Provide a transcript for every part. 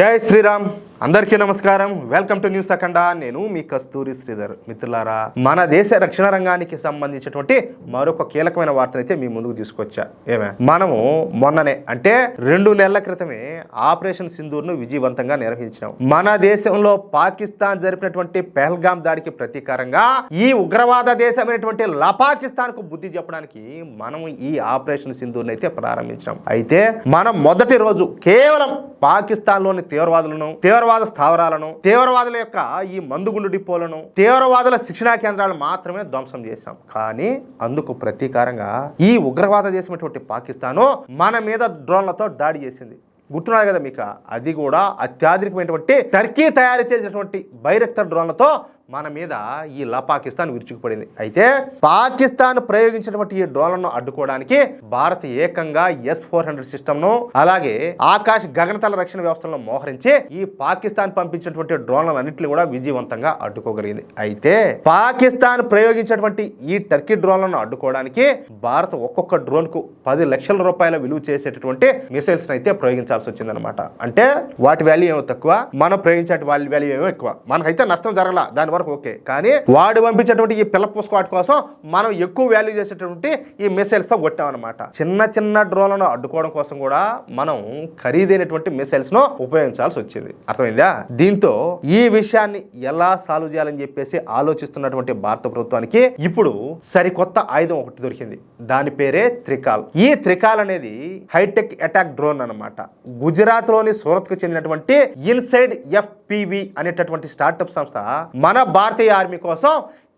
జై శ్రీరామ్ అందరికీ నమస్కారం. వెల్కమ్ టు న్యూస్ అఖండ నేను మీ కస్తూరి శ్రీధర్. మిత్రులారా మన దేశ రక్షణ రంగానికి సంబంధించినటువంటి మరొక కీలకమైన వార్తనైతే మీ ముందుకు తీసుకొచ్చా. ఏమే? మనము మొన్ననే అంటే రెండు నెలల క్రితమే ఆపరేషన్ సింధూర్ను విజయవంతంగా నిర్వహించాం మన దేశంలో పాకిస్తాన్ జరిపినటువంటి పెహల్గాం దాడికి ప్రతీకారంగా ఈ ఉగ్రవాద దేశమైనటువంటి లపాకిస్తాన్కు బుద్ధి చెప్పడానికి మనం ఈ ఆపరేషన్ సింధూర్ని అయితే ప్రారంభించాం అయితే మనం మొదటి రోజు కేవలం పాకిస్తాన్లోని తీవ్రవాదులను తీవ్రవాద స్థావరాలను తీవ్రవాదుల యొక్క ఈ మందుగుండు డిపోలను తీవ్రవాదుల శిక్షణా కేంద్రాలను మాత్రమే ధ్వంసం చేశాం. కానీ అందుకు ప్రతీకారంగా ఈ ఉగ్రవాద దేశమైనటువంటి పాకిస్తాను మన మీద డ్రోన్లతో దాడి చేసింది. గుర్తున్నారు కదా మీకు? అది కూడా అత్యాధునికమైనటువంటి టర్కీ తయారు చేసినటువంటి బైరక్తర్ డ్రోన్లతో మన మీద ఈ లా పాకిస్తాన్ విరుచుకుపడింది. అయితే పాకిస్తాన్ ప్రయోగించినటువంటి ఈ డ్రోన్లను అడ్డుకోవడానికి భారత్ ఏకంగా ఎస్ ఫోర్ హండ్రెడ్ సిస్టమ్ను అలాగే ఆకాశ్ గగనతల రక్షణ వ్యవస్థలను మోహరించి ఈ పాకిస్తాన్ పంపించినటువంటి డ్రోన్లన్నింటినీ కూడా విజయవంతంగా అడ్డుకోగలిగింది. అయితే పాకిస్తాన్ ప్రయోగించినటువంటి ఈ టర్కీ డ్రోన్లను అడ్డుకోవడానికి భారత్ ఒక్కొక్క డ్రోన్కు పది లక్షల రూపాయల విలువ చేసేటటువంటి మిసైల్స్ అయితే ప్రయోగించాల్సి వచ్చిందనమాట అంటే వాటి వాల్యూ ఏమో తక్కువ మనం ప్రయోగించే వాళ్ళ వాల్యూ ఏమో ఎక్కువ. మనకైతే నష్టం జరగల. దాని వరకు ఓకే. కానీ వాడు పంపించేటువంటి ఈ పిల్ల స్క్వాడ్ కోసం మనం ఎక్కువ వాల్యూ చేసేటటువంటి ఈ మిసైల్స్తో కొట్టామన్నమాట. చిన్న చిన్న డ్రోన్లను అడ్డుకోవడం కోసం కూడా మనం ఖరీదైనటువంటి మిసైల్స్ను ఉపయోగించాల్సి వచ్చింది. అర్థమైందా? దీంతో ఈ విషయాన్ని ఎలా సాల్వ్ చేయాలని చెప్పేసి ఆలోచిస్తున్నటువంటి భారత ప్రభుత్వానికి ఇప్పుడు సరికొత్త ఆయుధం ఒకటి దొరికింది. దాని పేరే త్రికాల్. ఈ త్రికాల్ అనేది హైటెక్ అటాక్ డ్రోన్ అన్నమాట. గుజరాత్లోని సూరత్కు చెందినటువంటి ఇన్సైడ్ ఎఫ్పివి అనేటటువంటి స్టార్టప్ సంస్థ మన భారతీయ ఆర్మీ కోసం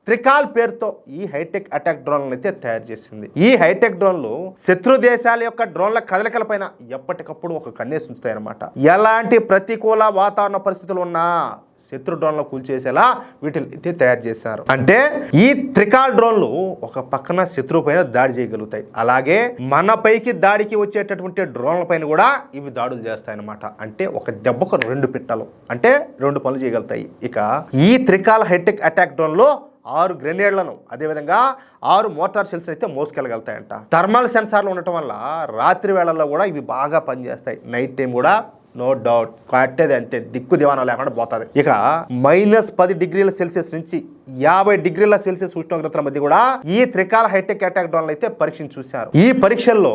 త్రికాల్ పేరుతో ఈ హైటెక్ అటాక్ డ్రోన్లను అయితే తయారు చేసింది. ఈ హైటెక్ డ్రోన్లు శత్రు దేశాల యొక్క డ్రోన్ల కదలికలపైన ఎప్పటికప్పుడు ఒక కన్నేసి ఉంచుతాయన్నమాట. ఎలాంటి ప్రతికూల వాతావరణ పరిస్థితులు ఉన్నా శత్రు డ్రోన్లు కూల్చేసేలా వీటిని అయితే తయారు చేశారు. అంటే ఈ త్రికాల్ డ్రోన్లు ఒక పక్కన శత్రువు పైన దాడి చేయగలుగుతాయి. అలాగే మన పైకి దాడికి వచ్చేటటువంటి డ్రోన్ల పైన కూడా ఇవి దాడులు చేస్తాయి అనమాట అంటే ఒక దెబ్బకు రెండు పిట్టలు. అంటే రెండు పనులు చేయగలుగుతాయి. ఇక ఈ త్రికాల్ హైటెక్ అటాక్ డ్రోన్లో ఆరు గ్రెనేడ్లను అదేవిధంగా ఆరు మోటార్ సెల్స్ అయితే మోసుకెళ్ళగలుగుతాయంట. థర్మల్ సెన్సార్లు ఉండటం వల్ల రాత్రి వేళల్లో కూడా ఇవి బాగా పనిచేస్తాయి. నైట్ టైం కూడా నో డౌట్. కట్టేది అంతే దిక్కు దివాణం లేకుండా పోతుంది. ఇక మైనస్ పది డిగ్రీల సెల్సియస్ నుంచి యాభై డిగ్రీల సెల్సియస్ ఉష్ణోగ్రతల మధ్య కూడా ఈ త్రికాల హైటెక్ అటాక్ డ్రోన్లు అయితే పరీక్షను చూశారు. ఈ పరీక్షల్లో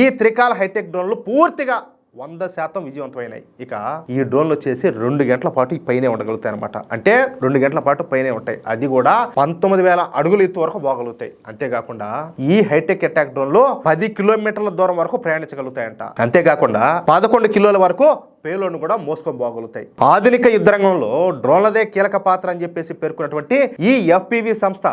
ఈ త్రికాల హైటెక్ డ్రోన్లు పూర్తిగా వంద శాతం విజయవంతమైనాయి. ఇక ఈ డ్రోన్లు వచ్చేసి రెండు గంటల పాటు పైనే ఉండగలుగుతాయి అనమాట అంటే రెండు గంటల పాటు పైనే ఉంటాయి. అది కూడా పంతొమ్మిది వేల అడుగుల ఎత్తు వరకు పోగలుగుతాయి అంతేకాకుండా ఈ హైటెక్ అటాక్ డ్రోన్లు పది కిలోమీటర్ల దూరం వరకు ప్రయాణించగలుగుతాయంట. అంతేకాకుండా పదకొండు కిలోల వరకు పేలోడ్ను కూడా మోసుకొని పోగలుగుతాయి ఆధునిక యుద్ధరంగంలో డ్రోన్లదే కీలక పాత్ర అని చెప్పేసి పేర్కొన్నటువంటి ఈ ఎఫ్పివి సంస్థ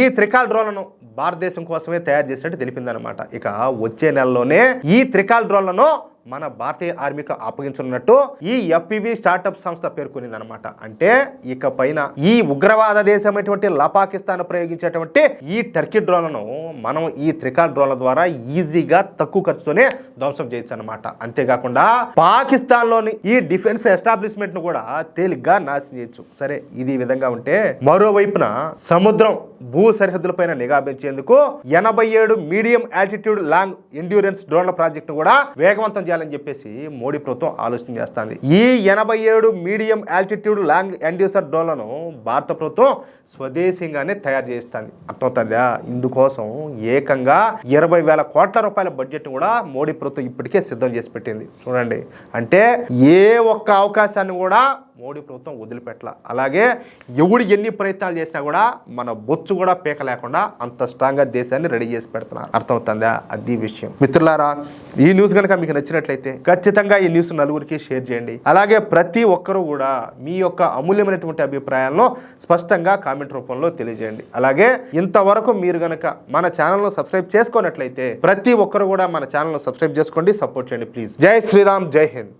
ఈ త్రికాల్ డ్రోన్లను భారతదేశం కోసమే తయారు చేసినట్టు తెలిపిందనమాట ఇక వచ్చే నెలలోనే ఈ త్రికాల్ డ్రోన్లను మన భారతీయ ఆర్మీకి అప్పగించనున్నట్టు ఈ ఎఫ్పివి స్టార్టప్ సంస్థ పేర్కొనింది అనమాట అంటే ఇక పైన ఈ ఉగ్రవాద దేశమైనటువంటి లపాకిస్తాన్ ప్రయోగించేటువంటి ఈ టర్కీ డ్రోన్లను మనం ఈ త్రికాల్ డ్రోన్ల ద్వారా ఈజీగా తక్కువ ఖర్చుతోనే ధ్వంసం చేయొచ్చు అనమాట అంతేకాకుండా పాకిస్తాన్లోని ఈ డిఫెన్స్ ఎస్టాబ్లిష్మెంట్ను కూడా తేలిగ్గా నాశనం చేయొచ్చు. సరే ఇది విధంగా ఉంటే మరోవైపున సముద్రం భూ సరిహద్దులపైన నిఘా పెంచేందుకు ఎనభై ఏడు మీడియం ఆల్టిట్యూడ్ లాంగ్ ఎండ్యూరెన్స్ డ్రోన్ల ప్రాజెక్ట్ కూడా వేగవంతం చేయాలని చెప్పేసి మోడీ ప్రభుత్వం ఆలోచన చేస్తుంది. ఈ ఎనభై ఏడు మీడియం ఆల్టిట్యూడ్ లాంగ్ ఎండ్యూసర్ డ్రోన్లను భారత ప్రభుత్వం స్వదేశీయంగానే తయారు చేస్తుంది. అర్థమవుతుందా? ఇందుకోసం ఏకంగా ఇరవై వేల కోట్ల రూపాయల బడ్జెట్ కూడా మోడీ ప్రభుత్వం ఇప్పటికే సిద్ధం చేసి పెట్టింది. చూడండి. అంటే ఏ ఒక్క అవకాశాన్ని కూడా మోడీ ప్రభుత్వం వదిలిపెట్టల. అలాగే ఎవడు ఎన్ని ప్రయత్నాలు చేసినా కూడా మన బొచ్చు కూడా పీక లేకుండా అంత స్ట్రాంగ్గా దేశాన్ని రెడీ చేసి పెడుతున్నారు. అర్థమవుతుందా? అది విషయం. మిత్రులారా ఈ న్యూస్ కనుక మీకు నచ్చినట్లయితే ఖచ్చితంగా ఈ న్యూస్ నలుగురికి షేర్ చేయండి. అలాగే ప్రతి ఒక్కరూ కూడా మీ యొక్క అమూల్యమైనటువంటి అభిప్రాయాలను స్పష్టంగా కామెంట్ రూపంలో తెలియజేయండి. అలాగే ఇంతవరకు మీరు గనక మన ఛానల్ను సబ్స్క్రైబ్ చేసుకున్నట్లయితే ప్రతి ఒక్కరు కూడా మన ఛానల్ను సబ్స్క్రైబ్ చేసుకోండి సపోర్ట్ చేయండి ప్లీజ్. జై శ్రీరామ్ జై హింద్.